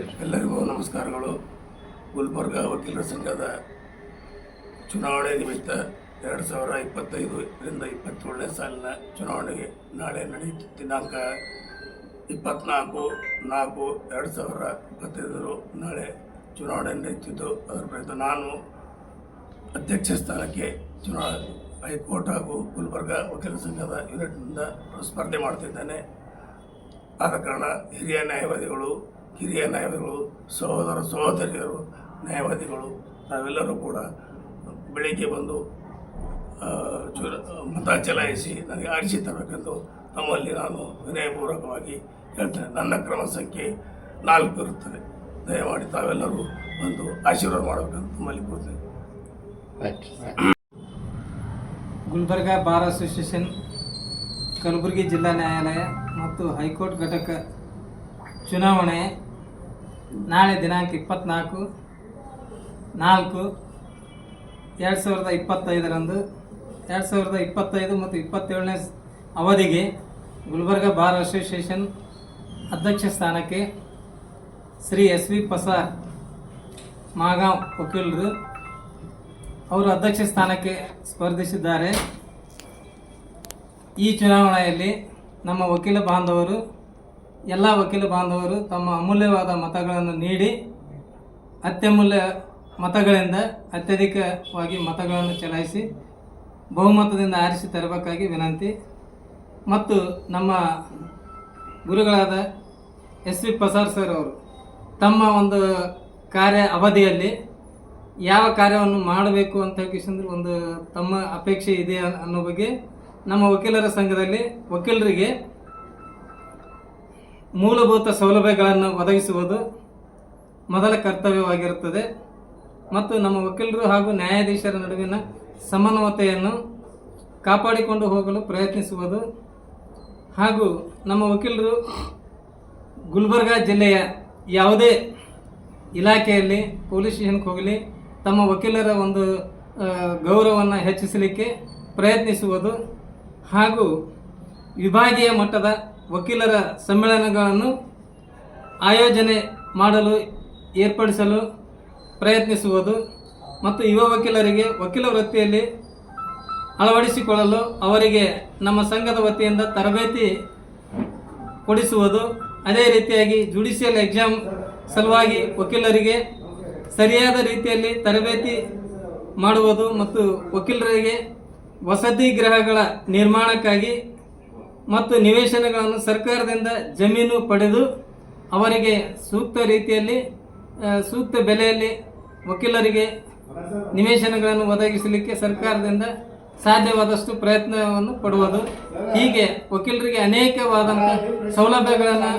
ಎಲ್ಲರಿಗೂ ನಮಸ್ಕಾರಗಳು. ಗುಲ್ಬರ್ಗ ವಕೀಲರ ಸಂಘದ ಚುನಾವಣೆ ನಿಮಿತ್ತ ಎರಡು ಸಾವಿರ ಇಪ್ಪತ್ತೈದರಿಂದ ಇಪ್ಪತ್ತೇಳನೇ ಸಾಲಿನ ಚುನಾವಣೆಗೆ ನಾಳೆ ನಡೆಯಿತು ದಿನಾಂಕ ಇಪ್ಪತ್ನಾಲ್ಕು ನಾಲ್ಕು ಎರಡು ಸಾವಿರ ಇಪ್ಪತ್ತೈದರು ನಾಳೆ ಚುನಾವಣೆ ನಡೆಯುತ್ತಿದ್ದು, ಅದರ ಪ್ರಯುಕ್ತ ನಾನು ಅಧ್ಯಕ್ಷ ಸ್ಥಾನಕ್ಕೆ ಚುನಾವಣೆ ಹೈಕೋರ್ಟ್ ಹಾಗೂ ಗುಲ್ಬರ್ಗ ವಕೀಲರ ಸಂಘದ ಯೂನಿಟ್ನಿಂದ ಸ್ಪರ್ಧೆ ಮಾಡ್ತಿದ್ದೇನೆ. ಆದ ಕಾರಣ ಹಿರಿಯ ನ್ಯಾಯವಾದಿಗಳು ಕಿರಿಯ ನ್ಯಾಯವಾದಿಗಳು ಸಹೋದರ ಸಹೋದರಿಯರು ನ್ಯಾಯವಾದಿಗಳು ನಾವೆಲ್ಲರೂ ಕೂಡ ಬೆಳಿಗ್ಗೆ ಬಂದು ಚುರ ಮತ ಚಲಾಯಿಸಿ ನನಗೆ ಆರಿಸಿ ತರಬೇಕೆಂದು ತಮ್ಮಲ್ಲಿ ನಾನು ವಿನಯಪೂರ್ವಕವಾಗಿ ಹೇಳ್ತೇನೆ. ನನ್ನ ಕ್ರಮ ಸಂಖ್ಯೆ ನಾಲ್ಕು ಇರುತ್ತದೆ. ದಯಮಾಡಿ ತಾವೆಲ್ಲರೂ ಬಂದು ಆಶೀರ್ವಾದ ಮಾಡಬೇಕಂತ ತಮ್ಮಲ್ಲಿ ಕೊಡ್ತೇನೆ ಗುಲ್ಬರ್ಗ ಬಾರ್ ಅಸೋಸಿಯೇಷನ್ ಕಲಬುರಗಿ ಜಿಲ್ಲಾ ನ್ಯಾಯಾಲಯ ಮತ್ತು ಹೈಕೋರ್ಟ್ ಘಟಕ ಚುನಾವಣೆ ನಾಳೆ ದಿನಾಂಕ ಇಪ್ಪತ್ನಾಲ್ಕು, ನಾಲ್ಕು, ಎರಡು ಸಾವಿರದ ಇಪ್ಪತ್ತೈದರಂದು, ಎರಡು ಸಾವಿರದ ಇಪ್ಪತ್ತೈದು ಮತ್ತು ಇಪ್ಪತ್ತೇಳನೇ ಅವಧಿಗೆ ಗುಲ್ಬರ್ಗ ಬಾರ್ ಅಸೋಸಿಯೇಷನ್ ಅಧ್ಯಕ್ಷ ಸ್ಥಾನಕ್ಕೆ ಶ್ರೀ ಎಸ್ ವಿ ಪಸಾರ್ ಮಾಗಾಂ ವಕೀಲರು ಅವರು ಅಧ್ಯಕ್ಷ ಸ್ಥಾನಕ್ಕೆ ಸ್ಪರ್ಧಿಸಿದ್ದಾರೆ. ಈ ಚುನಾವಣೆಯಲ್ಲಿ ನಮ್ಮ ವಕೀಲ ಬಾಂಧವರು ಎಲ್ಲ ವಕೀಲ ಬಾಂಧವರು ತಮ್ಮ ಅಮೂಲ್ಯವಾದ ಮತಗಳನ್ನು ನೀಡಿ ಅತ್ಯಮೂಲ್ಯ ಮತಗಳಿಂದ ಅತ್ಯಧಿಕವಾಗಿ ಮತಗಳನ್ನು ಚಲಾಯಿಸಿ ಬಹುಮತದಿಂದ ಆರಿಸಿ ತರಬೇಕಾಗಿ ವಿನಂತಿ. ಮತ್ತು ನಮ್ಮ ಗುರುಗಳಾದ ಎಸ್ ವಿ ಪ್ರಸಾದ್ ಸರ್ ಅವರು ತಮ್ಮ ಒಂದು ಕಾರ್ಯ ಅವಧಿಯಲ್ಲಿ ಯಾವ ಕಾರ್ಯವನ್ನು ಮಾಡಬೇಕು ಅಂತ ಕಿಶಂದ್ರೆ ಒಂದು ತಮ್ಮ ಅಪೇಕ್ಷೆ ಇದೆ ಅನ್ನೋ ಬಗ್ಗೆ ನಮ್ಮ ವಕೀಲರ ಸಂಘದಲ್ಲಿ ವಕೀಲರಿಗೆ ಮೂಲಭೂತ ಸೌಲಭ್ಯಗಳನ್ನು ಒದಗಿಸುವುದು ಮೊದಲ ಕರ್ತವ್ಯವಾಗಿರುತ್ತದೆ. ಮತ್ತು ನಮ್ಮ ವಕೀಲರು ಹಾಗೂ ನ್ಯಾಯಾಧೀಶರ ನಡುವಿನ ಸಮನ್ವತೆಯನ್ನು ಕಾಪಾಡಿಕೊಂಡು ಹೋಗಲು ಪ್ರಯತ್ನಿಸುವುದು. ಹಾಗೂ ನಮ್ಮ ವಕೀಲರು ಗುಲ್ಬರ್ಗಾ ಜಿಲ್ಲೆಯ ಯಾವುದೇ ಇಲಾಖೆಯಲ್ಲಿ, ಪೊಲೀಸ್ ಸ್ಟೇಷನ್ಗೆ ಹೋಗಲಿ, ತಮ್ಮ ವಕೀಲರ ಒಂದು ಗೌರವವನ್ನು ಹೆಚ್ಚಿಸಲಿಕ್ಕೆ ಪ್ರಯತ್ನಿಸುವುದು. ಹಾಗೂ ವಿಭಾಗೀಯ ಮಟ್ಟದ ವಕೀಲರ ಸಮ್ಮೇಳನಗಳನ್ನು ಆಯೋಜನೆ ಮಾಡಲು ಏರ್ಪಡಿಸಲು ಪ್ರಯತ್ನಿಸುವುದು ಮತ್ತು ಯುವ ವಕೀಲರಿಗೆ ವಕೀಲ ವೃತ್ತಿಯಲ್ಲಿ ಅಳವಡಿಸಿಕೊಳ್ಳಲು ಅವರಿಗೆ ನಮ್ಮ ಸಂಘದ ವತಿಯಿಂದ ತರಬೇತಿ ಕೊಡಿಸುವುದು. ಅದೇ ರೀತಿಯಾಗಿ ಜುಡಿಷಿಯಲ್ ಎಕ್ಸಾಮ್ ಸಲುವಾಗಿ ವಕೀಲರಿಗೆ ಸರಿಯಾದ ರೀತಿಯಲ್ಲಿ ತರಬೇತಿ ಮಾಡುವುದು ಮತ್ತು ವಕೀಲರಿಗೆ ವಸತಿ ಗೃಹಗಳ ನಿರ್ಮಾಣಕ್ಕಾಗಿ ಮತ್ತು ನಿವೇಶನಗಳನ್ನು ಸರ್ಕಾರದಿಂದ ಜಮೀನು ಪಡೆದು ಅವರಿಗೆ ಸೂಕ್ತ ರೀತಿಯಲ್ಲಿ ಸೂಕ್ತ ಬೆಲೆಯಲ್ಲಿ ವಕೀಲರಿಗೆ ನಿವೇಶನಗಳನ್ನು ಒದಗಿಸಲಿಕ್ಕೆ ಸರ್ಕಾರದಿಂದ ಸಾಧ್ಯವಾದಷ್ಟು ಪ್ರಯತ್ನವನ್ನು ಪಡುವುದು. ಹೀಗೆ ವಕೀಲರಿಗೆ ಅನೇಕವಾದಂಥ ಸೌಲಭ್ಯಗಳನ್ನು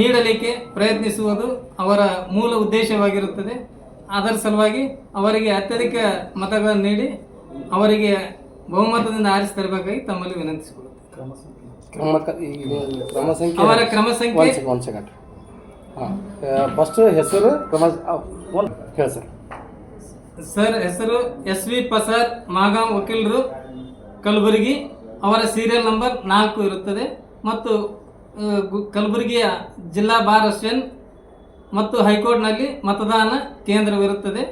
ನೀಡಲಿಕ್ಕೆ ಪ್ರಯತ್ನಿಸುವುದು ಅವರ ಮೂಲ ಉದ್ದೇಶವಾಗಿರುತ್ತದೆ. ಅದರ ಸಲುವಾಗಿ ಅವರಿಗೆ ಅತ್ಯಧಿಕ ಮತಗಳನ್ನು ನೀಡಿ ಅವರಿಗೆ ಬಹುಮತದಿಂದ ಆರಿಸಿ ತರಬೇಕಾಗಿ ತಮ್ಮಲ್ಲಿ ವಿನಂತಿಸಿಕೊಳ್ಳುತ್ತೇವೆ ಕ್ರಮ ಕ್ರಮ ಸಂಖ್ಯೆ ಅವರ ಕ್ರಮ ಸಂಖ್ಯೆ ಒಂದು ಸೆಕೆಂಡ್. ಹಾಂ. ಫಸ್ಟ್ ಹೆಸರು ಕ್ರಮ ಹೇಳಿ ಸರ್. ಸರ್ ಹೆಸರು ಎಸ್ ವಿ ಪ್ರಸಾದ್ ಮಾಗಾಂ ವಕೀಲರು ಕಲಬುರಗಿ. ಅವರ ಸೀರಿಯಲ್ ನಂಬರ್ ನಾಲ್ಕು ಇರುತ್ತದೆ. ಮತ್ತು ಕಲಬುರಗಿಯ ಜಿಲ್ಲಾ ಬಾರ್ ಅಸ್ಟೇಷನ್ ಮತ್ತು ಹೈಕೋರ್ಟ್ನಲ್ಲಿ ಮತದಾನ ಕೇಂದ್ರವಿರುತ್ತದೆ.